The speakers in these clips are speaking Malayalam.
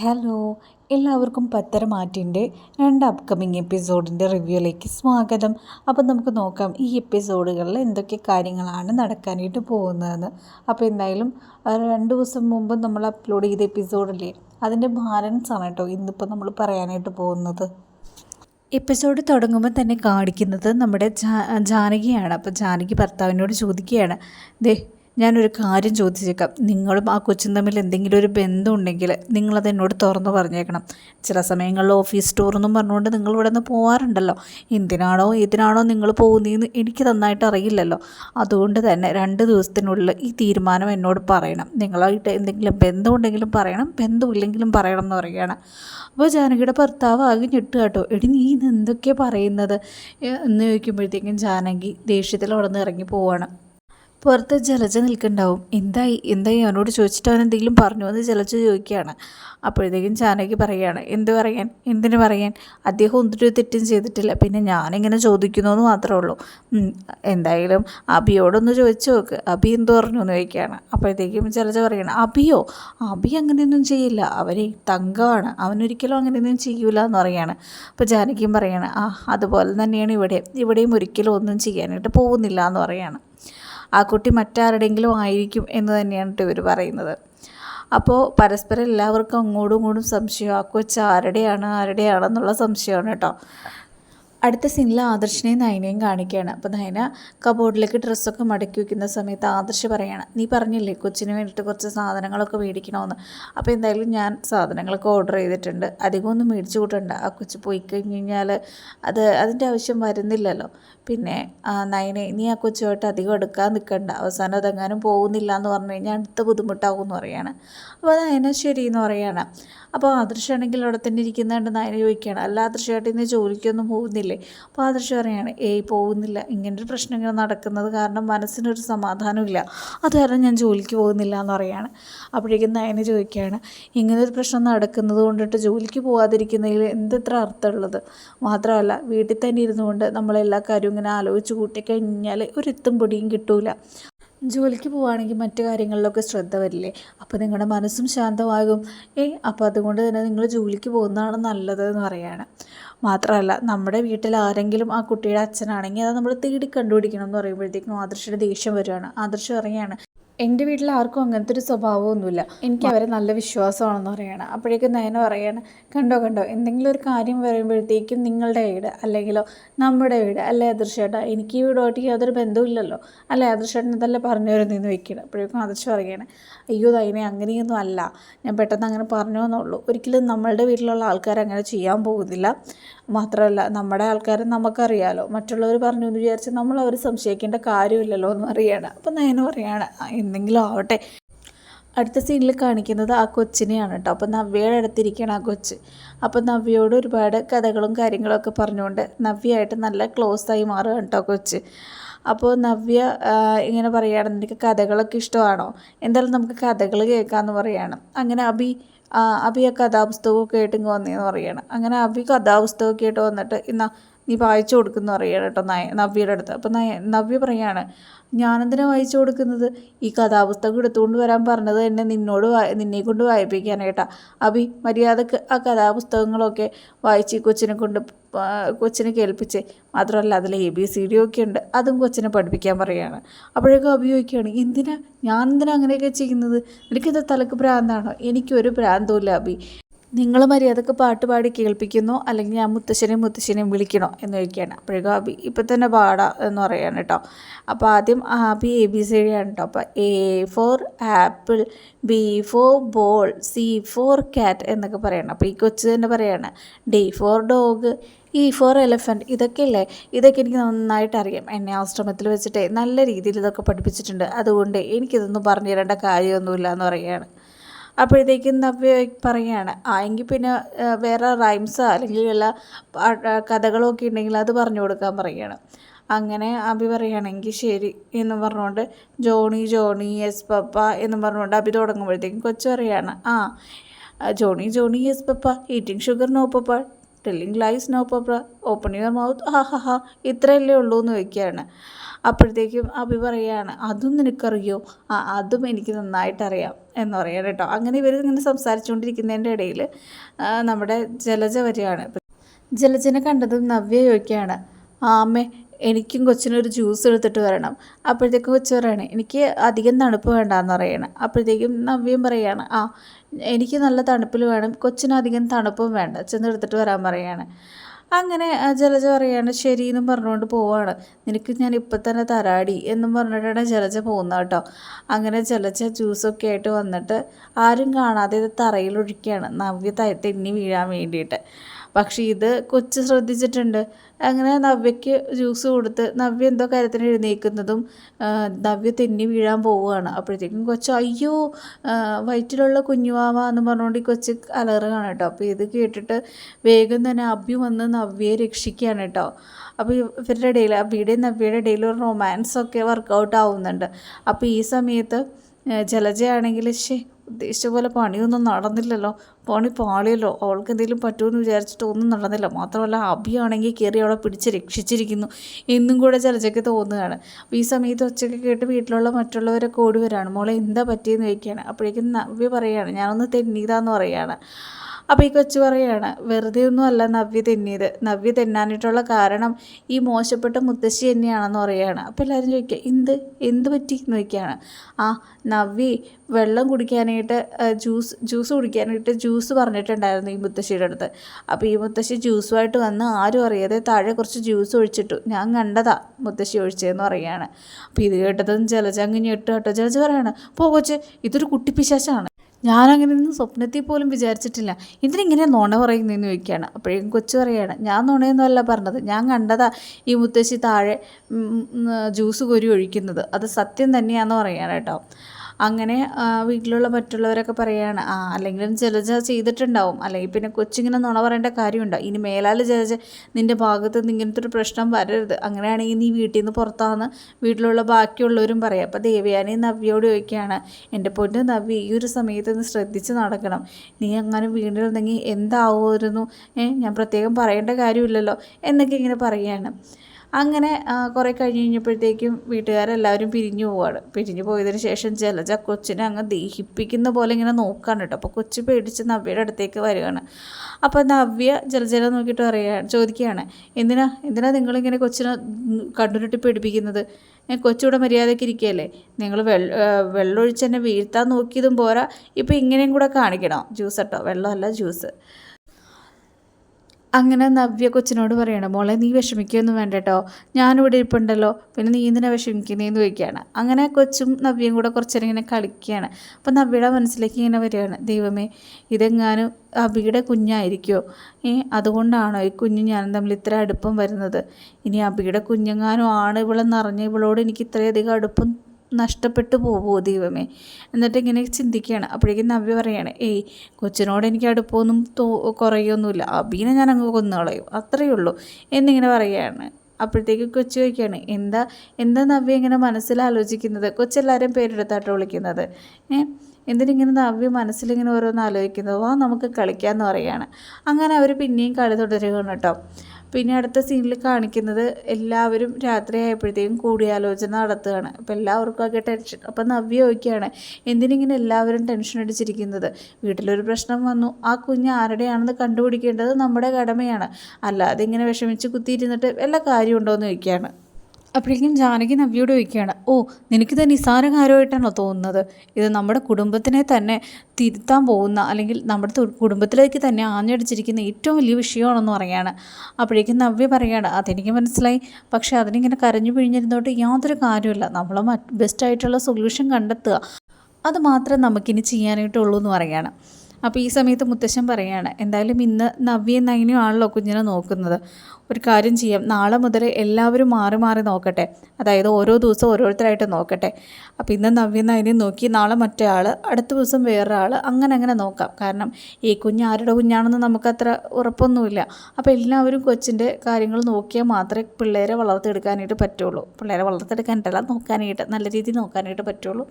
ഹലോ എല്ലാവർക്കും പത്തരമാറ്റിന്റെ രണ്ട് അപ്കമിങ് എപ്പിസോഡിന്റെ റിവ്യൂയിലേക്ക് സ്വാഗതം. അപ്പോൾ നമുക്ക് നോക്കാം ഈ എപ്പിസോഡുകളിൽ എന്തൊക്കെ കാര്യങ്ങളാണ് നടക്കാനായിട്ട് പോകുന്നതെന്ന്. അപ്പോൾ എന്തായാലും രണ്ട് ദിവസം മുമ്പ് നമ്മൾ അപ്ലോഡ് ചെയ്ത എപ്പിസോഡില്ലേ അതിന്റെ ബാലൻസ് ആണ് കേട്ടോ ഇന്നിപ്പോൾ നമ്മൾ പറയാനായിട്ട് പോകുന്നത്. എപ്പിസോഡ് തുടങ്ങുമ്പോൾ തന്നെ കാണിക്കുന്നത് നമ്മുടെ ജാനകിയാണ്. അപ്പോൾ ജാനകി ഭർത്താവിനോട് ചോദിക്കുകയാണ് ദേ ഞാനൊരു കാര്യം ചോദിച്ചേക്കാം. നിങ്ങളും ആ കൊച്ചും തമ്മിൽ എന്തെങ്കിലും ഒരു ബന്ധം ഉണ്ടെങ്കിൽ നിങ്ങളത് എന്നോട് തുറന്നു പറഞ്ഞേക്കണം. ചില സമയങ്ങളിൽ ഓഫീസ് ടൂർ എന്നും പറഞ്ഞുകൊണ്ട് നിങ്ങൾ ഇവിടെ നിന്ന് പോകാറുണ്ടല്ലോ എന്തിനാണോ ഏതിനാണോ നിങ്ങൾ പോകുന്നതെന്ന് എനിക്ക് നന്നായിട്ട് അറിയില്ലല്ലോ. അതുകൊണ്ട് തന്നെ രണ്ട് ദിവസത്തിനുള്ളിൽ ഈ തീരുമാനം എന്നോട് പറയണം. നിങ്ങളായിട്ട് എന്തെങ്കിലും ബന്ധം ഉണ്ടെങ്കിലും പറയണം. ബന്ധമില്ലെങ്കിലും പറയണം എന്ന് പറയുകയാണ്. അപ്പോൾ ജാനകിയുടെ ഭർത്താവ് ആകെ ഞെട്ട് കേട്ടോ. എടി നീ ഇത് എന്തൊക്കെയാണ് പറയുന്നത്? എന്ന് ചോദിക്കുമ്പോഴത്തേക്കും ജാനകി ദേഷ്യത്തിൽ അവിടെ നിന്ന് ഇറങ്ങി പോവാണ്. പുറത്ത് ജലജ നിൽക്കുന്നുണ്ടാവും എന്തായി? എന്തായി? അവനോട് ചോദിച്ചിട്ട് അവൻ എന്തെങ്കിലും പറഞ്ഞു എന്ന് ജലജ ചോദിക്കുകയാണ്. അപ്പോഴത്തേക്കും ചാനയ്ക്ക് പറയുകയാണ് എന്ത് പറയാൻ? എന്തിനു പറയാൻ? അദ്ദേഹം ഒന്നിട്ടൊരു തെറ്റും ചെയ്തിട്ടില്ല. പിന്നെ ഞാനിങ്ങനെ ചോദിക്കുന്നു എന്ന് മാത്രമേ ഉള്ളൂ. എന്തായാലും അബിയോടൊന്ന് ചോദിച്ചു നോക്ക്. അബി എന്ത് പറഞ്ഞു എന്ന് ചോദിക്കുകയാണ്. അപ്പോഴത്തേക്കും ജലജ പറയണം അബിയോ അബി അങ്ങനെയൊന്നും ചെയ്യില്ല. അവരെ തങ്കമാണ്. അവനൊരിക്കലും അങ്ങനെയൊന്നും ചെയ്യൂല എന്ന് പറയാണ് അപ്പോൾ ജാനകിയും പറയാണ് ആ അതുപോലെ തന്നെയാണ് ഇവിടെ. ഇവിടെയും ഒരിക്കലും ഒന്നും ചെയ്യാനായിട്ട് പോകുന്നില്ല എന്ന് പറയാണ് ആ കുട്ടി മറ്റാരുടെങ്കിലും ആയിരിക്കും എന്ന് തന്നെയാണ് ഇവർ പറയുന്നത്. അപ്പോൾ പരസ്പരം എല്ലാവർക്കും അങ്ങോട്ടും ഇങ്ങോട്ടും സംശയം. ആ കൊച്ച് ആരുടെയാണ് ആരുടെയാണെന്നുള്ള സംശയമാണ് കേട്ടോ. അടുത്ത സീനിൽ ആദർശിനെയും നയനയും കാണിക്കുകയാണ്. അപ്പോൾ നയന കബോർഡിലേക്ക് ഡ്രസ്സൊക്കെ മടക്കി വയ്ക്കുന്ന സമയത്ത് ആദർശ് പറയാണ് നീ പറഞ്ഞില്ലേ കൊച്ചിന് വേണ്ടിയിട്ട് കുറച്ച് സാധനങ്ങളൊക്കെ മേടിക്കണമെന്ന് അപ്പോൾ എന്തായാലും ഞാൻ സാധനങ്ങളൊക്കെ ഓർഡർ ചെയ്തിട്ടുണ്ട്. അധികമൊന്നും മേടിച്ചു കൂട്ടണ്ട. ആ കൊച്ച് പോയി കഴിഞ്ഞ് കഴിഞ്ഞാൽ അത് അതിന്റെ ആവശ്യം വരുന്നില്ലല്ലോ. പിന്നെ നയനെ നീ ആ കൊച്ചുമായിട്ട് അധികം എടുക്കാൻ നിൽക്കണ്ട അവസാനം അതെങ്ങാനും പോകുന്നില്ല എന്ന് പറഞ്ഞു കഴിഞ്ഞാൽ അടുത്ത ബുദ്ധിമുട്ടാവും എന്ന് പറയാണ്. അപ്പോൾ നയന ശരി എന്ന് പറയാണ്. അപ്പോൾ ആദർശാണെങ്കിൽ അവിടെ തന്നെ ഇരിക്കുന്നതുകൊണ്ട് നയന ചോദിക്കുകയാണ്. അല്ല ആദർശമായിട്ട് ഇന്ന് ജോലിക്കൊന്നും പോകുന്നില്ലേ? അപ്പോൾ ആദർശ് പറയാണ് ഏയ് പോകുന്നില്ല. ഇങ്ങനൊരു പ്രശ്നം ഇങ്ങനെ നടക്കുന്നത് കാരണം മനസ്സിനൊരു സമാധാനമില്ല അത് കാരണം ഞാൻ ജോലിക്ക് പോകുന്നില്ല എന്ന് പറയാണ്. അപ്പോഴേക്കും നയന ചോദിക്കുകയാണ് ഇങ്ങനൊരു പ്രശ്നം നടക്കുന്നത് കൊണ്ടിട്ട് ജോലിക്ക് പോകാതിരിക്കുന്നതിൽ എന്തെത്ര അർത്ഥമുള്ളത് മാത്രമല്ല വീട്ടിൽ തന്നെ ഇരുന്നുകൊണ്ട് നമ്മളെല്ലാ കാര്യവും ഇങ്ങനെ ആലോചിച്ച് കൂട്ടിക്കഴിഞ്ഞാൽ ഒരു എത്തും പൊടിയും കിട്ടൂല. ജോലിക്ക് പോവുകയാണെങ്കിൽ മറ്റു കാര്യങ്ങളിലൊക്കെ ശ്രദ്ധ വരില്ലേ? അപ്പോൾ നിങ്ങളുടെ മനസ്സും ശാന്തമാകും. ഏ അപ്പോൾ അതുകൊണ്ട് തന്നെ നിങ്ങൾ ജോലിക്ക് പോകുന്നതാണ് നല്ലത് എന്ന് പറയാണ്. മാത്രമല്ല നമ്മുടെ വീട്ടിൽ ആരെങ്കിലും ആ കുട്ടിയുടെ അച്ഛനാണെങ്കിൽ അത് നമ്മൾ തേടി കണ്ടുപിടിക്കണം എന്ന് പറയുമ്പോഴത്തേക്കും ആദർശയുടെ ദേഷ്യം വരികയാണ്. ആദർശം പറയുകയാണ് എന്റെ വീട്ടിൽ ആർക്കും അങ്ങനത്തെ ഒരു സ്വഭാവമൊന്നുമില്ല. എനിക്ക് അവരെ നല്ല വിശ്വാസമാണെന്ന് പറയണം. അപ്പോഴേക്കും നയന പറയാണ് കണ്ടോ കണ്ടോ എന്തെങ്കിലും ഒരു കാര്യം പറയുമ്പോഴത്തേക്കും നിങ്ങളുടെ വീട് അല്ലെങ്കിലോ നമ്മുടെ വീട് അല്ലെ ആദർശേട്ടാ? എനിക്ക് ഈ വീടുമായിട്ട് യാതൊരു ബന്ധവുമില്ലല്ലോ. അല്ലെ ആദർശേട്ടൻ ഇതല്ലേ പറഞ്ഞു വരുന്നതെന്ന് വെക്കണം അപ്പോഴേക്കും ആദർശ് പറയുകയാണ് അയ്യോ ദൈനെ അങ്ങനെയൊന്നും അല്ല. ഞാൻ പെട്ടെന്ന് അങ്ങനെ പറഞ്ഞു എന്നുള്ളൂ ഒരിക്കലും നമ്മളുടെ വീട്ടിലുള്ള ആൾക്കാർ അങ്ങനെ ചെയ്യാൻ പോകുന്നില്ല. മാത്രമല്ല നമ്മുടെ ആൾക്കാരെ നമുക്കറിയാലോ. മറ്റുള്ളവർ പറഞ്ഞു എന്ന് വിചാരിച്ച് നമ്മൾ അവർ സംശയിക്കേണ്ട കാര്യമില്ലല്ലോ എന്ന് അറിയണം അപ്പം നയന പറയാണ് "ആ, എന്തെങ്കിലും ആവട്ടെ. അടുത്ത സീനിൽ കാണിക്കുന്നത് ആ കൊച്ചിനെയാണ് കേട്ടോ. അപ്പോൾ നവ്യയുടെ അടുത്തിരിക്കുകയാണ് ആ കൊച്ച്. അപ്പോൾ നവ്യയോട് ഒരുപാട് കഥകളും കാര്യങ്ങളൊക്കെ പറഞ്ഞുകൊണ്ട് നവ്യയായിട്ട് നല്ല ക്ലോസ് ആയി മാറുകയാണ് കേട്ടോ കൊച്ച്. അപ്പോൾ നവ്യ ഇങ്ങനെ പറയുകയാണ് നിനക്ക് കഥകളൊക്കെ ഇഷ്ടമാണോ? എന്തായാലും നമുക്ക് കഥകൾ കേൾക്കാമെന്ന് പറയുകയാണ് അങ്ങനെ അബി അബി ആ കഥാപുസ്തകമൊക്കെ ആയിട്ട് ഇങ്ങ് വന്നേന്ന് പറയാണ്. അങ്ങനെ അഭി കഥാപുസ്തകമൊക്കെ ആയിട്ട് വന്നിട്ട് ഇന്നാ നീ വായിച്ചു കൊടുക്കുന്നു പറയാണ് കേട്ടോ നയ നവ്യയുടെ അടുത്ത്. അപ്പോൾ നയ നവ്യ പറയാണ് ഞാനെന്തിനാണ് വായിച്ചു കൊടുക്കുന്നത്? ഈ കഥാപുസ്തകം എടുത്തുകൊണ്ട് വരാൻ പറഞ്ഞത് എന്നെ നിന്നോട് നിന്നെ കൊണ്ട് വായിപ്പിക്കാനായിട്ടാണ് അഭി മര്യാദയ്ക്ക് ആ കഥാപുസ്തകങ്ങളൊക്കെ വായിച്ച് കൊച്ചിനെ കൊണ്ട് കൊച്ചിനെ കേൾപ്പിച്ച്. മാത്രമല്ല അതിൽ എ ബി സി ഡി ഒക്കെ ഉണ്ട്. അതും കൊച്ചിനെ പഠിപ്പിക്കാൻ പറയുകയാണ്. അപ്പോഴേക്കും അഭിയോഗിക്കുകയാണ് എന്തിനാ? ഞാൻ എന്തിനാ അങ്ങനെയൊക്കെ ചെയ്യുന്നത്? എനിക്കിത് തലക്ക് ഭ്രാന്താണോ എനിക്കൊരു ഭ്രാന്തമില്ല അഭി. നിങ്ങൾ മര്യാദയ്ക്ക് പാട്ട് പാടി കേൾപ്പിക്കുന്നോ അല്ലെങ്കിൽ ഞാൻ മുത്തശ്ശനെയും മുത്തശ്ശനെയും വിളിക്കണോ? എന്ന് ചോദിക്കുകയാണ്. അപ്പോഴേക്കും അഭി ഇപ്പം തന്നെ പാടാ എന്ന് പറയാണ് കേട്ടോ. അപ്പോൾ ആദ്യം ആബി എ ബി സി ഡി ആണ് കേട്ടോ. അപ്പോൾ A for apple B for ball C for cat എന്നൊക്കെ പറയണം. അപ്പോൾ ഈ കൊച്ചു തന്നെ പറയാണ് D for dog E for elephant ഇതൊക്കെയല്ലേ? ഇതൊക്കെ എനിക്ക് നന്നായിട്ട് അറിയാം എന്നെ ആശ്രമത്തിൽ വെച്ചിട്ട് നല്ല രീതിയിൽ ഇതൊക്കെ പഠിപ്പിച്ചിട്ടുണ്ട്. അതുകൊണ്ട് എനിക്കിതൊന്നും പറഞ്ഞു തരേണ്ട കാര്യമൊന്നുമില്ല എന്ന് പറയുകയാണ്. അപ്പോഴത്തേക്കും നവ്യ പറയുകയാണ് ആ എങ്കിൽ പിന്നെ വേറെ റൈംസോ അല്ലെങ്കിൽ വല്ല കഥകളോ ഒക്കെ ഉണ്ടെങ്കിൽ അത് പറഞ്ഞു കൊടുക്കാൻ പറയുകയാണ് അങ്ങനെ അബി പറയുകയാണെങ്കിൽ ശരി എന്ന് പറഞ്ഞുകൊണ്ട് ജോണി ജോണി എസ് പപ്പ എന്ന് പറഞ്ഞുകൊണ്ട് അബി തുടങ്ങുമ്പോഴത്തേക്കും കൊച്ചു പറയാണ് ആ ആ, Johnny Johnny yes papa eating sugar no papa. Telling lies no problem open your mouth ha ha ha ഇത്രയല്ലേ ഉള്ളൂ എന്ന് വയ്ക്കുകയാണ് അപ്പോഴത്തേക്കും അഭി പറയുകയാണ് അതും നിനക്കറിയോ? ആ അതും എനിക്ക് നന്നായിട്ടറിയാം എന്ന് പറയാം കേട്ടോ. അങ്ങനെ ഇവർ ഇങ്ങനെ സംസാരിച്ചുകൊണ്ടിരിക്കുന്നതിന്റെ ഇടയിൽ നമ്മുടെ ജലജ വരികയാണ്. ജലജനെ കണ്ടതും നവ്യ ചോദിക്കുകയാണ് ആ അമ്മേ എനിക്കും കൊച്ചിനൊരു ജ്യൂസ് എടുത്തിട്ട് വരണം. അപ്പോഴത്തേക്കും കൊച്ചു പറയണേ എനിക്ക് അധികം തണുപ്പ് വേണ്ടാന്ന് പറയണം. അപ്പോഴത്തേക്കും നവ്യം പറയാണ് ആ എനിക്ക് നല്ല തണുപ്പിൽ വേണം കൊച്ചിനധികം തണുപ്പും വേണ്ട. ചെന്നെടുത്തിട്ട് വരാൻ പറയാണ്. അങ്ങനെ ജലജ പറയാണ് ശരി എന്നും പറഞ്ഞുകൊണ്ട് പോവാണ്. നിനക്ക് ഞാൻ ഇപ്പം തന്നെ തരാടി എന്നും പറഞ്ഞിട്ടാണ് ജലജ പോകുന്നത് കേട്ടോ. അങ്ങനെ ജലജ ജ്യൂസൊക്കെ ആയിട്ട് വന്നിട്ട് ആരും കാണാതെ ഇത് തറയിലൊഴിക്കുകയാണ് നവ്യ തെന്നി വീഴാൻ വേണ്ടിയിട്ട്. പക്ഷേ ഇത് കൊച്ച് ശ്രദ്ധിച്ചിട്ടുണ്ട്. അങ്ങനെ നവ്യയ്ക്ക് ജ്യൂസ് കൊടുത്ത് നവ്യ എന്തോ കാര്യത്തിന് എഴുന്നേൽക്കുന്നതും നവ്യ തെന്നി വീഴാൻ പോവുകയാണ്. അപ്പോഴത്തേക്കും കൊച്ചു അയ്യോ വയറ്റിലുള്ള കുഞ്ഞുവാവ എന്ന് പറഞ്ഞുകൊണ്ട് ഈ കൊച്ച് അലറുകയാണ് കേട്ടോ. അപ്പോൾ ഇത് കേട്ടിട്ട് വേഗം തന്നെ അബ്യ വന്ന് നവ്യയെ രക്ഷിക്കുകയാണ് കേട്ടോ. അപ്പോൾ ഇവരുടെ ഇടയിൽ അബിയുടെയും നവ്യയുടെ ഇടയിൽ ഒരു റൊമാൻസൊക്കെ വർക്കൗട്ട് ആവുന്നുണ്ട്. അപ്പോൾ ഈ സമയത്ത് ജലജയാണെങ്കിൽ ശേ ഉദ്ദേശിച്ച പോലെ പണിയൊന്നും നടന്നില്ലല്ലോ. പണി പാളിയല്ലോ. അവൾക്ക് എന്തെങ്കിലും പറ്റുമെന്ന് വിചാരിച്ചിട്ട് ഒന്നും നടന്നില്ല. മാത്രമല്ല അഭിയാണെങ്കിൽ കയറി അവളെ പിടിച്ച് രക്ഷിച്ചിരിക്കുന്നു. എന്നും കൂടെ ജലജയ്ക്ക് തോന്നുകയാണ്. അപ്പോൾ ഈ സമയത്ത് ഒച്ചയ്ക്ക് കേട്ട് വീട്ടിലുള്ള മറ്റുള്ളവരൊക്കെ ഓടി വരാണ്. മോളെ എന്താ പറ്റിയെന്ന് ചോദിക്കുകയാണ്. അപ്പോഴേക്കും നവ്യ പറയുകയാണ് ഞാനൊന്ന് തെന്നീതാന്ന് പറയുകയാണ്. അപ്പോൾ ഈ കൊച്ചു പറയുകയാണ് വെറുതെ ഒന്നുമല്ല നവ്യ തെന്നിയത്. നവ്യ തെന്നാനായിട്ടുള്ള കാരണം ഈ മോശപ്പെട്ട മുത്തശ്ശി തന്നെയാണെന്ന് പറയുകയാണ് അപ്പോൾ എല്ലാവരും ചോദിക്കുക എന്ത്? എന്ത് പറ്റി? എന്ന് ചോദിക്കുകയാണ് ആ നവ്യ വെള്ളം കുടിക്കാനായിട്ട് ജ്യൂസ് ജ്യൂസ് കുടിക്കാനായിട്ട് ജ്യൂസ് പറഞ്ഞിട്ടുണ്ടായിരുന്നു ഈ മുത്തശ്ശിയുടെ അടുത്ത്. അപ്പോൾ ഈ മുത്തശ്ശി ജ്യൂസുമായിട്ട് വന്ന് ആരും അറിയാതെ താഴെ കുറച്ച് ജ്യൂസ് ഒഴിച്ചിട്ടു. ഞാൻ കണ്ടതാ മുത്തശ്ശി ഒഴിച്ചതെന്ന് പറയുകയാണ് അപ്പോൾ ഇത് കേട്ടതും ജലജ അങ്ങ് കേട്ടോ. ജലജ പറയാണ് പോകോച്ച് ഇതൊരു കുട്ടിപ്പിശാച്ചാണ് ഞാനങ്ങനെ ഒന്നും സ്വപ്നത്തിൽ പോലും വിചാരിച്ചിട്ടില്ല. ഇതിനിങ്ങനെ നുണ പറയുന്നതെന്ന് ചോദിക്കുകയാണ്. അപ്പോഴേക്കും കൊച്ചു പറയുകയാണ് ഞാൻ നുണയൊന്നുമല്ല പറഞ്ഞത്. ഞാൻ കണ്ടതാ ഈ മുത്തശ്ശി താഴെ ജ്യൂസ് കോരി ഒഴിക്കുന്നത്. അത് സത്യം തന്നെയാണെന്ന് പറയുകയാണ് കേട്ടോ. അങ്ങനെ വീട്ടിലുള്ള മറ്റുള്ളവരൊക്കെ പറയുകയാണ് ആ അല്ലെങ്കിലും ജലജ ചെയ്തിട്ടുണ്ടാവും. അല്ലെങ്കിൽ പിന്നെ കൊച്ചിങ്ങനെ നുണ പറയേണ്ട കാര്യമുണ്ടോ? ഇനി മേലാൽ ജലജ നിന്റെ ഭാഗത്ത് നിന്ന് ഇങ്ങനത്തെ ഒരു പ്രശ്നം വരരുത്. അങ്ങനെയാണെങ്കിൽ നീ വീട്ടിൽ നിന്ന് പുറത്താന്ന് വീട്ടിലുള്ള ബാക്കിയുള്ളവരും പറയാം. അപ്പോൾ ദേവയാനി നവ്യോട് ചോദിക്കുകയാണ് എന്റെ പൊന്ന് നവ്യ ഈ ഒരു സമയത്ത് ഒന്ന് ശ്രദ്ധിച്ച് നടക്കണം. നീ അങ്ങനെ വീണിരുന്നെങ്കിൽ എന്താവുമായിരുന്നു? ഏ ഞാൻ പ്രത്യേകം പറയേണ്ട കാര്യമില്ലല്ലോ എന്നൊക്കെ ഇങ്ങനെ പറയുകയാണ് അങ്ങനെ കുറേ കഴിഞ്ഞ് കഴിഞ്ഞപ്പോഴത്തേക്കും വീട്ടുകാരെല്ലാവരും പിരിഞ്ഞു പോവാണ്. പിരിഞ്ഞു പോയതിന് ശേഷം ജലജ കൊച്ചിനെ അങ്ങ് ദഹിപ്പിക്കുന്ന പോലെ ഇങ്ങനെ നോക്കാണ് കേട്ടോ. അപ്പോൾ കൊച്ചു പേടിച്ച് നവ്യയുടെ അടുത്തേക്ക് വരികയാണ്. അപ്പോൾ നവ്യ ജലജല നോക്കിയിട്ട് പറയുകയാണ് ചോദിക്കുകയാണ് എന്തിനാ എന്തിനാ നിങ്ങളിങ്ങനെ കൊച്ചിനെ കണ്ടുനിട്ട് പേടിപ്പിക്കുന്നത്? ഞാൻ കൊച്ചിവിടെ മര്യാദയ്ക്ക് ഇരിക്കുകയല്ലേ? നിങ്ങൾ വെള്ള വെള്ളമൊഴിച്ച് തന്നെ വീഴ്ത്താൻ നോക്കിയതും പോരാ. ഇപ്പോൾ ഇങ്ങനെയും കൂടെ കാണിക്കണോ. ജ്യൂസ് കേട്ടോ വെള്ളമല്ല ജ്യൂസ്. അങ്ങനെ നവ്യ കൊച്ചിനോട് പറയണം മോളെ നീ വിഷമിക്കുകയൊന്നും വേണ്ട കേട്ടോ ഞാനിവിടെ ഇരിപ്പുണ്ടല്ലോ. പിന്നെ നീ എന്തിനാ വിഷമിക്കുന്നതെന്ന് ചോദിക്കുകയാണ്. അങ്ങനെ കൊച്ചും നവ്യയും കൂടെ കുറച്ചേരം ഇങ്ങനെ കളിക്കുകയാണ്. അപ്പം നവ്യയുടെ മനസ്സിലേക്ക് ഇങ്ങനെ വരികയാണ് ദൈവമേ ഇതെങ്ങാനും അബിയുടെ കുഞ്ഞായിരിക്കുമോ ഏ അതുകൊണ്ടാണോ ഈ കുഞ്ഞ് ഞാനും തമ്മിൽ ഇത്ര അടുപ്പം വരുന്നത്? ഇനി അബിയുടെ കുഞ്ഞെങ്ങാനും ആണ് ഇവളെന്നറിഞ്ഞ് ഇവളോട് എനിക്ക് ഇത്രയധികം അടുപ്പം നഷ്ടപ്പെട്ടു പോവുമോ ദൈവമേ? എന്നിട്ട് ഇങ്ങനെ ചിന്തിക്കുകയാണ്. അപ്പോഴേക്കും നവ്യ പറയാണ് ഏയ് കൊച്ചിനോട് എനിക്ക് അടുപ്പമൊന്നും തോ കുറയൊന്നുമില്ല അബീനെ ഞാൻ അങ്ങ് കൊന്നുകളയും. അത്രയേ ഉള്ളൂ. എന്നിങ്ങനെ പറയുകയാണ്. അപ്പോഴത്തേക്ക് കൊച്ചു ചോദിക്കുകയാണ് എന്താ എന്താ നവ്യ ഇങ്ങനെ മനസ്സിൽ ആലോചിക്കുന്നത്? കൊച്ചെല്ലാവരും പേരെടുത്താട്ടോ വിളിക്കുന്നത്. ഏ എന്തിനിങ്ങനെ നവ്യ മനസ്സിലിങ്ങനെ ഓരോന്ന് ആലോചിക്കുന്നത്? വാ നമുക്ക് കളിക്കാമെന്ന് പറയുകയാണ്. അങ്ങനെ അവർ പിന്നെയും കളി തുടരുകയാണ് കേട്ടോ. പിന്നെ അടുത്ത സീനിൽ കാണിക്കുന്നത് എല്ലാവരും രാത്രി ആയപ്പോഴത്തേക്കും കൂടിയാലോചന നടത്തുകയാണ്. അപ്പോൾ എല്ലാവർക്കും ഒക്കെ ടെൻഷൻ അപ്പം നവ്യ ചോദിക്കുകയാണ് എന്തിനിങ്ങനെ എല്ലാവരും ടെൻഷൻ അടിച്ചിരിക്കുന്നത്? വീട്ടിലൊരു പ്രശ്നം വന്നു. ആ കുഞ്ഞ് ആരുടെയാണെന്ന് കണ്ടുപിടിക്കേണ്ടത് നമ്മുടെ കടമയാണ്. അല്ലാതെ ഇങ്ങനെ വിഷമിച്ച് കുത്തിയിരുന്നിട്ട് വല്ല കാര്യമുണ്ടോ എന്ന് ചോദിക്കുകയാണ്. അപ്പോഴേക്കും ജാനകി നവ്യോട് ചോദിക്കുകയാണ് ഓ നിനക്കിത് നിസ്സാരകാരമായിട്ടാണോ തോന്നുന്നത്? ഇത് നമ്മുടെ കുടുംബത്തിനെ തന്നെ തിരുത്താൻ പോകുന്ന അല്ലെങ്കിൽ നമ്മുടെ കുടുംബത്തിലേക്ക് തന്നെ ആഞ്ഞടിച്ചിരിക്കുന്ന ഏറ്റവും വലിയ വിഷയമാണെന്ന് പറയാണ് അപ്പോഴേക്കും നവ്യ പറയുകയാണ് അതെനിക്ക് മനസ്സിലായി. പക്ഷേ അതിനിങ്ങനെ കരഞ്ഞു പിഴിഞ്ഞിരുന്നോട്ട് യാതൊരു കാര്യമില്ല നമ്മൾ ബെസ്റ്റായിട്ടുള്ള സൊല്യൂഷൻ കണ്ടെത്തുക. അത് മാത്രമേ നമുക്കിനി ചെയ്യാനായിട്ടുള്ളൂ എന്ന് പറയുകയാണ്. അപ്പോൾ ഈ സമയത്ത് മുത്തശ്ശൻ പറയുകയാണ് എന്തായാലും ഇന്ന് നവ്യ നൈനയും ആണല്ലോ കുഞ്ഞിനെ നോക്കുന്നത്. ഒരു കാര്യം ചെയ്യാം. നാളെ മുതൽ എല്ലാവരും മാറി മാറി നോക്കട്ടെ. അതായത് ഓരോ ദിവസവും ഓരോരുത്തരായിട്ട് നോക്കട്ടെ. അപ്പോൾ ഇന്ന് നവ്യ നൈനെ നോക്കി നാളെ മറ്റേ ആൾ അടുത്ത ദിവസം വേറൊരാൾ അങ്ങനെ അങ്ങനെ നോക്കാം. കാരണം ഈ കുഞ്ഞ് ആരുടെ കുഞ്ഞാണെന്ന് നമുക്കത്ര ഉറപ്പൊന്നുമില്ല. അപ്പോൾ എല്ലാവരും കൊച്ചിന്റെ കാര്യങ്ങൾ നോക്കിയാൽ മാത്രമേ പിള്ളേരെ വളർത്തിയെടുക്കാനായിട്ട് പറ്റുള്ളൂ. പിള്ളേരെ വളർത്തിയെടുക്കാനായിട്ടല്ല നോക്കാനായിട്ട് നല്ല രീതിയിൽ നോക്കാനായിട്ട് പറ്റുള്ളൂ.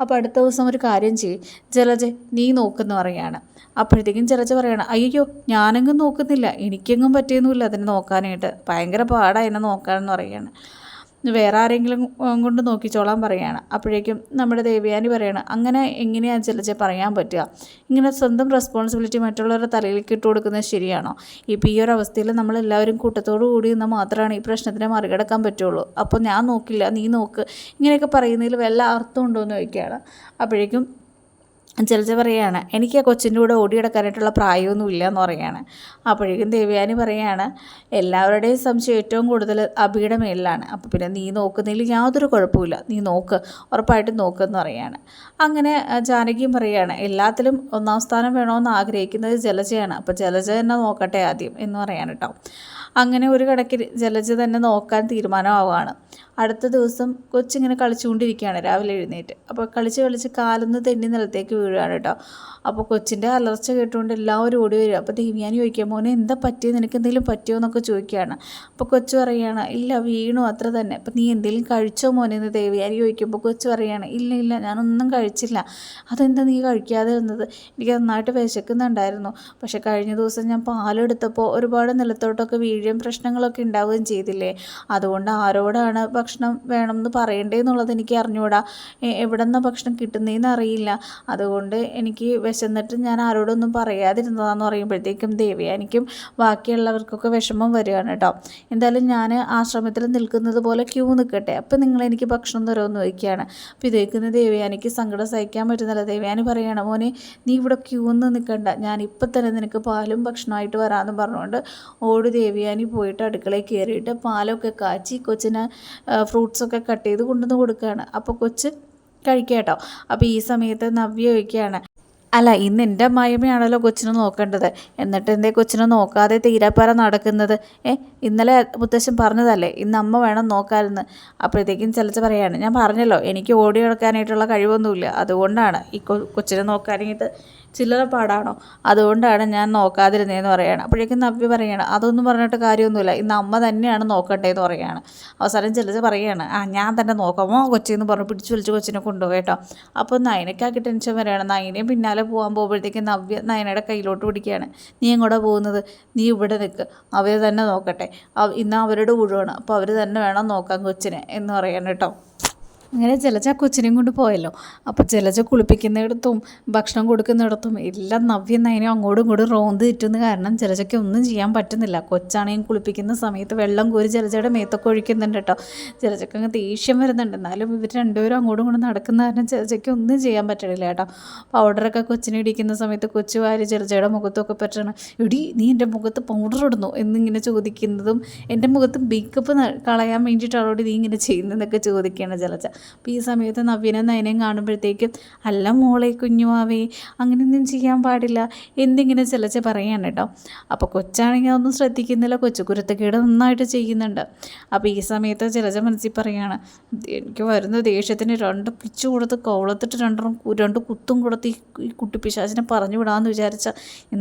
അപ്പോൾ അടുത്ത ദിവസം ഒരു കാര്യം ചെയ്യും. ജലജ നീ നോക്കുന്നു പറയുകയാണ് അപ്പോഴത്തേക്കും ചിലച്ച് പറയണം അയ്യോ ഞാനെങ്ങും നോക്കുന്നില്ല. എനിക്കെങ്ങും പറ്റിയൊന്നുമില്ല. അതിനെ നോക്കാനായിട്ട് ഭയങ്കര പാടാണ് എന്നെ നോക്കാമെന്ന് പറയുകയാണ്. വേറെ ആരെങ്കിലും കൊണ്ട് നോക്കിച്ചോളാൻ പറയുകയാണ്. അപ്പോഴേക്കും നമ്മുടെ ദേവിയാനി പറയുകയാണ് അങ്ങനെ എങ്ങനെയാണ് ചിലച്ച് പറയാൻ പറ്റുക? ഇങ്ങനെ സ്വന്തം റെസ്പോൺസിബിലിറ്റി മറ്റുള്ളവരുടെ തലയിലേക്ക് ഇട്ട് കൊടുക്കുന്നത് ശരിയാണോ? ഇപ്പോൾ ഈ ഒരു അവസ്ഥയിൽ നമ്മളെല്ലാവരും കൂട്ടത്തോടു കൂടി നിന്നാൽ മാത്രമാണ് ഈ പ്രശ്നത്തിനെ മറികടക്കാൻ പറ്റുള്ളൂ. അപ്പോൾ ഞാൻ നോക്കില്ല നീ നോക്ക്. ഇങ്ങനെയൊക്കെ പറയുന്നതിൽ വല്ല അർത്ഥമുണ്ടോ എന്ന് ചോദിക്കുകയാണ്. അപ്പോഴേക്കും ചിലച്ച് പറയുകയാണ് എനിക്ക് ആ കൊച്ചിന്റെ കൂടെ ഓടിയെടുക്കാനായിട്ടുള്ള പ്രായമൊന്നും ഇല്ല എന്ന് പറയുകയാണ് അപ്പോഴേക്കും ദേവയാനി പറയുകയാണ് എല്ലാവരുടെയും സംശയം ഏറ്റവും കൂടുതൽ അബിയുടെ മേലിലാണ്. അപ്പോൾ പിന്നെ നീ നോക്കുന്നതിൽ യാതൊരു കുഴപ്പമില്ല നീ നോക്ക് ഉറപ്പായിട്ടും നോക്കുമെന്ന് പറയുകയാണ് അങ്ങനെ ജാനകിയും പറയുകയാണ് എല്ലാത്തിലും ഒന്നാം സ്ഥാനം വേണമെന്ന് ആഗ്രഹിക്കുന്നത് ജലജയാണ്. അപ്പോൾ ജലജ തന്നെ നോക്കട്ടെ ആദ്യം എന്ന് പറയാൻ കേട്ടോ അങ്ങനെ ഒരു കണക്കിന് ജലജ തന്നെ നോക്കാൻ തീരുമാനമാവുകയാണ്. അടുത്ത ദിവസം കൊച്ചിങ്ങനെ കളിച്ചുകൊണ്ടിരിക്കുകയാണ്. രാവിലെ എഴുന്നേറ്റ്. അപ്പോൾ കളിച്ച് കളിച്ച് കാലൊന്ന് തെന്നി നിലത്തേക്ക് വീഴുകയാണ് കേട്ടോ. അപ്പോൾ കൊച്ചിന്റെ അലർച്ച കേട്ടുകൊണ്ട് എല്ലാവരും ഓടി വരും അപ്പോൾ ദേവിയാനി ചോദിക്കുക മോനെ എന്താ പറ്റിയത് നിനക്ക് എന്തെങ്കിലും പറ്റിയോ? എന്നൊക്കെ ചോദിക്കുകയാണ്. അപ്പോൾ കൊച്ചു പറയുകയാണ് ഇല്ല വീണു അത്ര തന്നെ. അപ്പോൾ നീ എന്തെങ്കിലും കഴിച്ചോ മോനെ? എന്ന് ദേവിയാനി ചോദിക്കുമ്പോൾ കൊച്ചു പറയുകയാണ് ഇല്ല ഇല്ല ഞാനൊന്നും കഴിച്ചില്ല. അതെന്താ നീ കഴിക്കാതെ വന്നത്? എനിക്ക് നന്നായിട്ട് വിശക്കുന്നുണ്ടായിരുന്നു. പക്ഷേ കഴിഞ്ഞ ദിവസം ഞാൻ പാലെടുത്തപ്പോൾ ഒരുപാട് നിലത്തോട്ടൊക്കെ വീഴുകയും പ്രശ്നങ്ങളൊക്കെ ഉണ്ടാവുകയും ചെയ്തില്ലേ? അതുകൊണ്ട് ആരോടാണ് ഭക്ഷണം വേണമെന്ന് പറയണ്ടേന്നുള്ളത് എനിക്ക് അറിഞ്ഞുകൂടാ എവിടെ നിന്നാണ് ഭക്ഷണം കിട്ടുന്നതെന്ന് അറിയില്ല. അതുകൊണ്ട് എനിക്ക് വിശന്നിട്ട് ഞാൻ ആരോടൊന്നും പറയാതിരുന്നതാന്ന് പറയുമ്പോഴത്തേക്കും ദേവയാനിക്കും ബാക്കിയുള്ളവർക്കൊക്കെ വിഷമം വരികയാണ് കേട്ടോ. എന്തായാലും ഞാൻ ആശ്രമത്തിൽ നിൽക്കുന്നത് പോലെ ക്യൂ നിൽക്കട്ടെ അപ്പം നിങ്ങൾ എനിക്ക് ഭക്ഷണം തരുമെന്ന് ചോദിക്കുകയാണ്. അപ്പോൾ ഇത് കേൾക്കുന്ന ദേവയാനിക്ക് സങ്കടം സഹിക്കാൻ പറ്റുന്നില്ല. ദേവിയാനി പറയണം മോനെ നീ ഇവിടെ ക്യൂ നിന്ന് നിൽക്കണ്ട ഞാൻ ഇപ്പം തന്നെ നിനക്ക് പാലും ഭക്ഷണമായിട്ട് വരാമെന്ന് പറഞ്ഞുകൊണ്ട് ഓട് ദേവിയാനി പോയിട്ട് അടുക്കളയിൽ കയറിയിട്ട് പാലൊക്കെ കാച്ചി കൊച്ചിന് ഫ്രൂട്ട്സൊക്കെ കട്ട് ചെയ്ത് കൊണ്ടുവന്ന് കൊടുക്കുകയാണ്. അപ്പോൾ കൊച്ച് കഴിക്കുക കേട്ടോ. അപ്പോൾ ഈ സമയത്ത് നവ്യ ഒക്കെയാണ് അല്ല ഇന്ന് എന്റെ അമ്മായിമ്മയാണല്ലോ കൊച്ചിനെ നോക്കേണ്ടത്. എന്നിട്ട് എന്തേ കൊച്ചിനെ നോക്കാതെ തീരാപ്പാറ നടക്കുന്നത്? ഏ ഇന്നലെ മുത്തശ്ശൻ പറഞ്ഞതല്ലേ ഇന്ന് അമ്മ വേണം നോക്കാമെന്ന് അപ്പോഴത്തേക്കും ചിലച്ച് പറയാണ് ഞാൻ പറഞ്ഞല്ലോ എനിക്ക് ഓടി കിടക്കാനായിട്ടുള്ള കഴിവൊന്നുമില്ല. അതുകൊണ്ടാണ് ഈ കൊച്ചിനെ നോക്കാനായിട്ട് ചില്ലറ പാടാണോ? അതുകൊണ്ടാണ് ഞാൻ നോക്കാതിരുന്നതെന്ന് പറയുകയാണ് അപ്പോഴേക്കും നവ്യ പറയുകയാണ് അതൊന്നും പറഞ്ഞിട്ട് കാര്യമൊന്നുമില്ല. ഇന്ന് അമ്മ തന്നെയാണ് നോക്കട്ടെ എന്ന് പറയുകയാണ് അവസാനം ചിലത് പറയുകയാണ് ആ ഞാൻ തന്നെ നോക്കാമോ കൊച്ചിന്ന് പറഞ്ഞു പിടിച്ചു വലിച്ച് കൊച്ചിനെ കൊണ്ടുപോയി കേട്ടോ. അപ്പോൾ നയനക്കാക്കി ടെൻഷൻ വരികയാണ്. നയനയും പിന്നാലെ പോകാൻ പോകുമ്പോഴത്തേക്ക് നവ്യ നയനയുടെ കയ്യിലോട്ട് പിടിക്കുകയാണ്. നീ എങ്ങോട്ടാ പോകുന്നത്? നീ ഇവിടെ നിൽക്ക് അവർ തന്നെ നോക്കട്ടെ. ഇന്ന് അവരുടെ ഊഴമാണ്. അപ്പോൾ അവർ തന്നെ വേണം നോക്കാൻ കൊച്ചിനെ എന്ന് പറയണം കേട്ടോ. അങ്ങനെ ജലജ കൊച്ചിനെയും കൊണ്ട് പോയല്ലോ. അപ്പോൾ ജലജ കുളിപ്പിക്കുന്നിടത്തും ഭക്ഷണം കൊടുക്കുന്നിടത്തും എല്ലാം നവ്യ നയനും അങ്ങോട്ടും ഇങ്ങോട്ടും റോന്ത് തെറ്റുന്ന കാരണം ജലജയ്ക്ക് ഒന്നും ചെയ്യാൻ പറ്റുന്നില്ല. കൊച്ചാണെങ്കിൽ കുളിപ്പിക്കുന്ന സമയത്ത് വെള്ളം കോരി ജലജയുടെ മേത്തൊക്കെ ഒഴിക്കുന്നുണ്ട് കേട്ടോ. ജലജയ്ക്ക് അങ്ങ് ദേഷ്യം വരുന്നുണ്ട്. എന്നാലും ഇവർ രണ്ടുപേരും അങ്ങോട്ടും ഇങ്ങോട്ടും നടക്കുന്ന കാരണം ജലജയ്ക്ക് ഒന്നും ചെയ്യാൻ പറ്റണില്ല കേട്ടോ. പൗഡറൊക്കെ കൊച്ചിനെ ഇടിക്കുന്ന സമയത്ത് കൊച്ചു വാരി ജലജയുടെ മുഖത്തൊക്കെ പറ്റണം. ഇടി നീ എന്റെ മുഖത്ത് പൗഡർ ഇടുന്നു? എന്നിങ്ങനെ ചോദിക്കുന്നതും എന്റെ മുഖത്ത് മേക്കപ്പ് കളയാൻ വേണ്ടിയിട്ടാണോ നീ ഇങ്ങനെ ചെയ്യുന്നതെന്നൊക്കെ ചോദിക്കുകയാണ് ജലജ. അപ്പോൾ ഈ സമയത്ത് നവീന നയനയും കാണുമ്പോഴത്തേക്കും അല്ല മോളെ കുഞ്ഞുമാവേ അങ്ങനെയൊന്നും ചെയ്യാൻ പാടില്ല. എന്തിങ്ങനെ ചിലച്ച് പറയാണ് കേട്ടോ അപ്പോൾ കൊച്ചാണെങ്കിൽ അതൊന്നും ശ്രദ്ധിക്കുന്നില്ല. കൊച്ചു കുരുത്തക്കേട് നന്നായിട്ട് ചെയ്യുന്നുണ്ട്. അപ്പോൾ ഈ സമയത്ത് ചിലച്ച മനസ്സിൽ പറയാണ് എനിക്ക് വരുന്ന ദേഷ്യത്തിന് രണ്ട് പിച്ചു കൊടുത്ത് കോളത്തിട്ട് രണ്ടും രണ്ട് കുത്തും കൊടുത്ത് ഈ കുട്ടി പിശാചിനെ പറഞ്ഞു വിടാമെന്ന് വിചാരിച്ച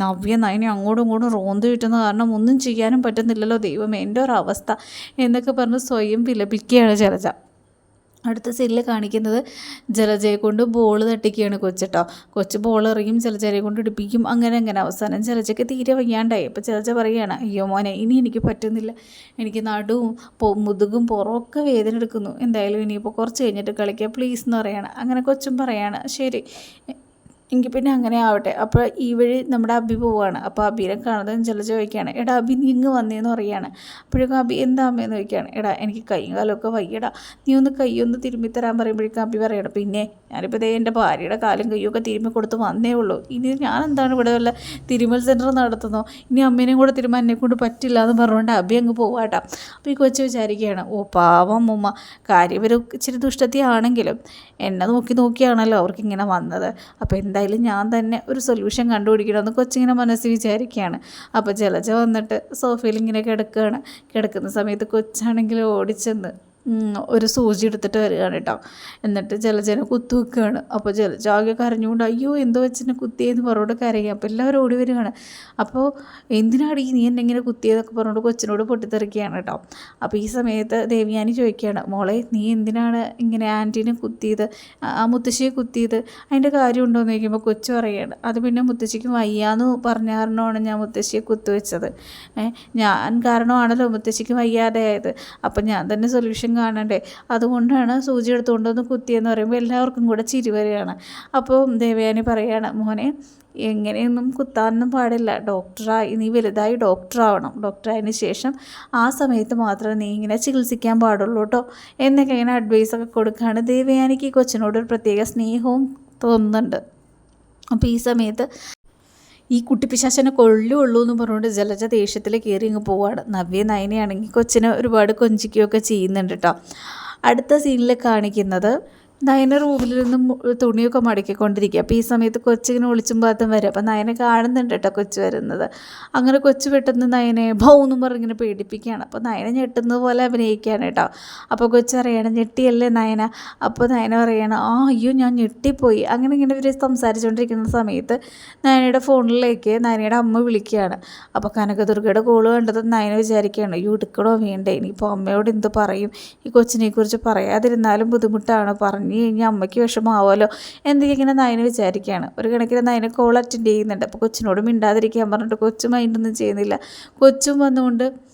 നവ്യ നയനെ അങ്ങോട്ടും ഇങ്ങോട്ടും റോന്ത് കിട്ടുന്ന കാരണം ഒന്നും ചെയ്യാനും പറ്റുന്നില്ലല്ലോ ദൈവം എന്റെ ഒരവസ്ഥ എന്നൊക്കെ പറഞ്ഞ് സ്വയം വിലപിക്കുകയാണ് ചിലച്ച അടുത്ത സീനിൽ കാണിക്കുന്നത് ജലജയെ കൊണ്ട് ബോൾ തട്ടിക്കുകയാണ് കൊച്ചിട്ടോ. കൊച്ച് ബോൾ എറിയും ജലജയെ കൊണ്ട് ഇടിപ്പിക്കും അങ്ങനെ അങ്ങനെ. അവസാനം ജലജയ്ക്ക് തീരെ വയ്യാണ്ടായി. അപ്പോൾ ജലജ പറയുകയാണ് അയ്യോ മോനെ ഇനി എനിക്ക് പറ്റുന്നില്ല. എനിക്ക് നടുവും മുതുകും പുറമൊക്കെ വേദന എടുക്കുന്നു. എന്തായാലും ഇനിയിപ്പോൾ കുറച്ച് കഴിഞ്ഞിട്ട് കളിക്കുക പ്ലീസ് എന്ന് പറയാണ്. അങ്ങനെ കൊച്ചും പറയാണ് ശരി. എങ്കിൽ പിന്നെ അങ്ങനെ ആവട്ടെ. അപ്പോൾ ഈ വഴി നമ്മുടെ അബി പോവുകയാണ് അപ്പോൾ അബീനെ കാണുന്നത് ചില ചോദിക്കുകയാണ് എടാ അബി നീ ഇങ്ങ് വന്നേന്ന് പറയുകയാണ് അപ്പോഴേക്കും അബി എന്താ അമ്മയെന്ന് ചോദിക്കുകയാണ് എടാ എനിക്ക് കൈയും കാലമൊക്കെ വയ്യടാ. നീ ഒന്ന് കൈയൊന്ന് തിരുമ്പി തരാൻ പറയുമ്പോഴേക്കും അബി പറയണം പിന്നെ ഞാനിപ്പോൾ ദേ എന്റെ ഭാര്യയുടെ കാലും കയ്യൊക്കെ തിരുമ്പി കൊടുത്ത് വന്നേ ഉള്ളൂ. ഇനി ഞാൻ എന്താണ് ഇവിടെ വല്ല തിരുമൽ സെന്റർ നടത്തുന്നോ? ഇനി അമ്മേനെയും കൂടെ തിരുമാൻ എന്നെ കൊണ്ട് പറ്റില്ല എന്ന് പറഞ്ഞുകൊണ്ട് അബി അങ്ങ് പോവാട്ടാ. അപ്പോൾ ഈ കൊച്ചു വിചാരിക്കുകയാണ് ഓ പാവം ഉമ്മ കാര്യം ഇവർ ഇച്ചിരി ദുഷ്ടത്തിയാണെങ്കിലും എന്നെ നോക്കി നോക്കിയാണല്ലോ അവർക്ക് ഇങ്ങനെ വന്നത്. അപ്പോൾ എന്തായാലും ഞാൻ തന്നെ ഒരു സൊല്യൂഷൻ കണ്ടുപിടിക്കണമെന്ന് കൊച്ചിങ്ങനെ മനസ്സിൽ വിചാരിക്കുകയാണ്. അപ്പോൾ ജലജ വന്നിട്ട് സോഫയിൽ ഇങ്ങനെ കിടക്കുകയാണ്. കിടക്കുന്ന സമയത്ത് കൊച്ചാണെങ്കിൽ ഓടിച്ചെന്ന്. ഒരു സൂചി എടുത്തിട്ട് വരികയാണ് കേട്ടോ. എന്നിട്ട് ജലജനെ കുത്തു വെക്കുകയാണ് അപ്പോൾ ജലജ ആകെ കരഞ്ഞുകൊണ്ട് അയ്യോ എന്തോ വെച്ചെന്നെ കുത്തിയെന്ന് പറഞ്ഞുകൊണ്ട് കരയുക. അപ്പോൾ എല്ലാവരും ഓടി വരികയാണ്. അപ്പോൾ എന്തിനാടി നീ എന്നെ ഇങ്ങനെ കുത്തിയതൊക്കെ പറഞ്ഞുകൊണ്ട് കൊച്ചിനോട് പൊട്ടിത്തെറിക്കുകയാണ് കേട്ടോ. അപ്പോൾ ഈ സമയത്ത് ദേവിയാനി ചോദിക്കുകയാണ് മോളെ നീ എന്തിനാണ് ഇങ്ങനെ ആന്റീനെ കുത്തിയത്? ആ- മുത്തശ്ശിയെ കുത്തിയത്? അതിന്റെ കാര്യമുണ്ടോ എന്ന് ചോദിക്കുമ്പോൾ കൊച്ചു പറയുകയാണ് അത് പിന്നെ മുത്തശ്ശിക്ക് വയ്യാന്ന് പറഞ്ഞ കാരണമാണ് ഞാൻ മുത്തശ്ശിയെ കുത്തുവെച്ചത്. ഞാൻ കാരണമാണല്ലോ മുത്തശ്ശിക്ക് വയ്യാതെ ആയത് അപ്പം ഞാൻ തന്നെ സൊല്യൂഷൻ കാണണ്ടേ? അതുകൊണ്ടാണ് സൂചി എടുത്തുകൊണ്ടൊന്ന് കുത്തിയെന്ന് പറയുമ്പോൾ എല്ലാവർക്കും കൂടെ ചിരി വരികയാണ്. അപ്പോൾ ദേവയാനി പറയുകയാണ് മോനെ എങ്ങനെയൊന്നും കുത്താനൊന്നും പാടില്ല. ഡോക്ടറായി നീ വലുതായി ഡോക്ടറാവണം. ഡോക്ടറായതിന് ശേഷം ആ സമയത്ത് മാത്രമേ നീ ഇങ്ങനെ ചികിത്സിക്കാൻ പാടുള്ളൂ കേട്ടോ എന്നൊക്കെ ഇങ്ങനെ അഡ്വൈസൊക്കെ കൊടുക്കുകയാണ് ദേവയാനിക്ക് കൊച്ചിനോട് ഒരു പ്രത്യേക സ്നേഹവും തോന്നുന്നുണ്ട്. അപ്പോൾ ഈ സമയത്ത് ഈ കുട്ടിപ്പിശാശനെ കൊള്ളുള്ളൂ എന്ന് പറഞ്ഞുകൊണ്ട് ജലജ ദേഷ്യത്തിൽ കയറി ഇങ്ങ് പോവാണ്. നവ്യ നയനയാണെങ്കിൽ കൊച്ചിനെ ഒരുപാട് കൊഞ്ചിക്കുകയൊക്കെ ചെയ്യുന്നുണ്ട് കേട്ടോ അടുത്ത സീനിൽ കാണിക്കുന്നത് നയന റൂമിൽ നിന്ന് തുണിയൊക്കെ മടക്കിക്കൊണ്ടിരിക്കുക. അപ്പോൾ ഈ സമയത്ത് കൊച്ചിങ്ങനെ ഒളിച്ചും പാത്തും വരും. അപ്പോൾ നയനെ കാണുന്നുണ്ട് കേട്ടോ കൊച്ചു വരുന്നത്. അങ്ങനെ കൊച്ചു പെട്ടെന്ന് നയനെ ഭൗന്നും പറഞ്ഞിങ്ങനെ പേടിപ്പിക്കുകയാണ്. അപ്പോൾ നയന ഞെട്ടുന്നത് പോലെ അഭിനയിക്കുകയാണ് കേട്ടോ അപ്പോൾ കൊച്ചു അറിയണം ഞെട്ടിയല്ലേ നയന? അപ്പോൾ നയന പറയണം ആ അയ്യോ ഞാൻ ഞെട്ടിപ്പോയി. അങ്ങനെ ഇങ്ങനെ ഇവർ സംസാരിച്ചുകൊണ്ടിരിക്കുന്ന സമയത്ത് നയനയുടെ ഫോണിലേക്ക് നയനയുടെ അമ്മ വിളിക്കുകയാണ്. അപ്പോൾ കനകദുർഗയുടെ കോൾ കണ്ടത് നയന വിചാരിക്കുകയാണ് അയ്യോ എടുക്കണോ വേണ്ടേ? ഇനിയിപ്പോൾ അമ്മയോട് എന്ത് പറയും? ഈ കൊച്ചിനെക്കുറിച്ച് പറയാതിരുന്നാലും ബുദ്ധിമുട്ടാണ്? പറഞ്ഞു കഴിഞ്ഞാൽ അമ്മയ്ക്ക് വിഷമമാവുമല്ലോ എന്തൊക്കെ ഇങ്ങനെ നയന വിചാരിക്കുകയാണ്? ഒരു കണക്കിന് നയന കോൾ അറ്റൻഡ് ചെയ്യുന്നുണ്ട്. അപ്പോൾ കൊച്ചിനോട് മിണ്ടാതിരിക്കാൻ പറഞ്ഞിട്ട് കൊച്ചു മൈൻഡൊന്നും ചെയ്യുന്നില്ല. കൊച്ചും വന്നുകൊണ്ട്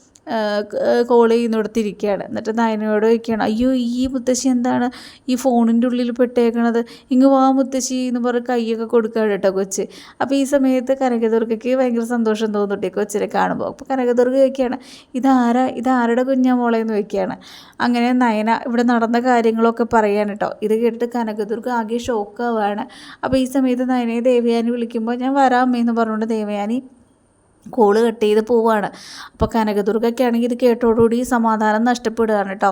കോൾ ചെയ്യുന്നിടത്തിരിക്കുകയാണ്. എന്നിട്ട് നയനയോട് ചോദിക്കുകയാണ് അയ്യോ ഈ മുത്തശ്ശി എന്താണ്? ഈ ഫോണിന്റെ ഉള്ളിൽ പെട്ടേക്കണത്. ഇങ്ങ് വാ മുത്തശ്ശി എന്ന് പറഞ്ഞ് കൈയൊക്കെ കൊടുക്കുകയാണ് കേട്ടോ കൊച്ച്. അപ്പോൾ ഈ സമയത്ത് കനകദുർഗയ്ക്ക് ഭയങ്കര സന്തോഷം തോന്നുന്നുണ്ട് ഈ കൊച്ചിനെ കാണുമ്പോൾ. അപ്പോൾ കനകദുർഗ ചോദിക്കുകയാണ് ഇതാരാ? ഇതാരുടെ കുഞ്ഞാ മോളെ? എന്ന് ചോദിക്കുകയാണ്. അങ്ങനെ നയന ഇവിടെ നടന്ന കാര്യങ്ങളൊക്കെ പറയാൻ കേട്ടോ. ഇത് കേട്ടിട്ട് കനകദുർഗ ആകെ ഷോക്കാവാണ് അപ്പോൾ ഈ സമയത്ത് നയനയെ ദേവയാനി വിളിക്കുമ്പോൾ ഞാൻ വരാം എന്ന് പറഞ്ഞുകൊണ്ട് ദേവയാനി കോൾ കട്ട് ചെയ്ത് പോവുകയാണ് അപ്പോൾ കനകദുർഗയ്ക്ക് ആണെങ്കിൽ ഇത് കേട്ടോടുകൂടി സമാധാനം നഷ്ടപ്പെടുകയാണ് കേട്ടോ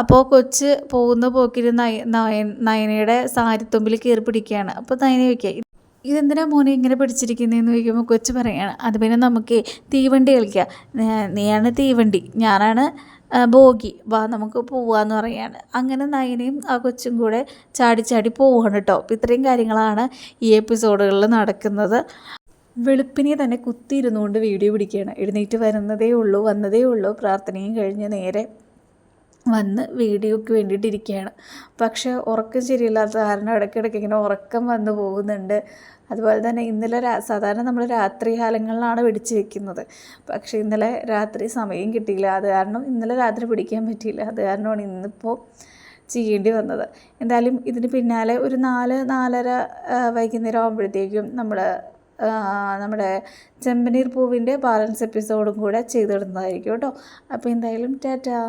അപ്പോൾ കൊച്ച് പോകുന്ന പോക്കിൽ നയ നയൻ നയനയുടെ സാരിത്തുമ്പിൽ കയറി പിടിക്കുകയാണ്. അപ്പോൾ നയന ചോദിക്കുക ഇതെന്തിനാ മോനെ ഇങ്ങനെ പിടിച്ചിരിക്കുന്നതെന്ന് ചോദിക്കുമ്പോൾ കൊച്ച് പറയുകയാണ് അത് പിന്നെ നമുക്ക് തീവണ്ടി കളിക്കാം. നീയാണ് തീവണ്ടി ഞാനാണ് ബോഗി വാ നമുക്ക് പോവാന്ന് പറയാണ്. അങ്ങനെ നയനയും ആ കൊച്ചും കൂടെ ചാടി ചാടി പോവുകയാണ് കേട്ടോ അപ്പോൾ ഇത്രയും കാര്യങ്ങളാണ് ഈ എപ്പിസോഡുകളിൽ നടക്കുന്നത്. വെളുപ്പിനെ തന്നെ കുത്തിയിരുന്നുകൊണ്ട് വീഡിയോ പിടിക്കുകയാണ്. എഴുന്നേറ്റ് വരുന്നതേ ഉള്ളൂ വന്നതേ ഉള്ളൂ. പ്രാർത്ഥനയും കഴിഞ്ഞ് നേരെ വന്ന് വീഡിയോയ്ക്ക് വേണ്ടിയിട്ടിരിക്കുകയാണ്. പക്ഷേ ഉറക്കം ശരിയല്ലാത്ത കാരണം ഇടയ്ക്കിടയ്ക്ക് ഇങ്ങനെ ഉറക്കം വന്നു പോകുന്നുണ്ട്. അതുപോലെ തന്നെ ഇന്നലെ രാ സാധാരണ നമ്മൾ രാത്രി കാലങ്ങളിലാണ് പിടിച്ച് വെക്കുന്നത് പക്ഷേ ഇന്നലെ രാത്രി സമയം കിട്ടിയില്ല. അത് കാരണം ഇന്നലെ രാത്രി പിടിക്കാൻ പറ്റിയില്ല. അത് കാരണമാണ് ഇന്നിപ്പോൾ ചെയ്യേണ്ടി വന്നത്. എന്തായാലും ഇതിന് പിന്നാലെ ഒരു നാല് നാലര വൈകുന്നേരം ആകുമ്പോഴത്തേക്കും നമ്മൾ നമ്മുടെ ചെമ്പനീർ പൂവിന്റെ ബാലൻസ് എപ്പിസോഡും കൂടെ ചെയ്തിടുന്നതായിരിക്കും കേട്ടോ. അപ്പോൾ എന്തായാലും ടാറ്റാ.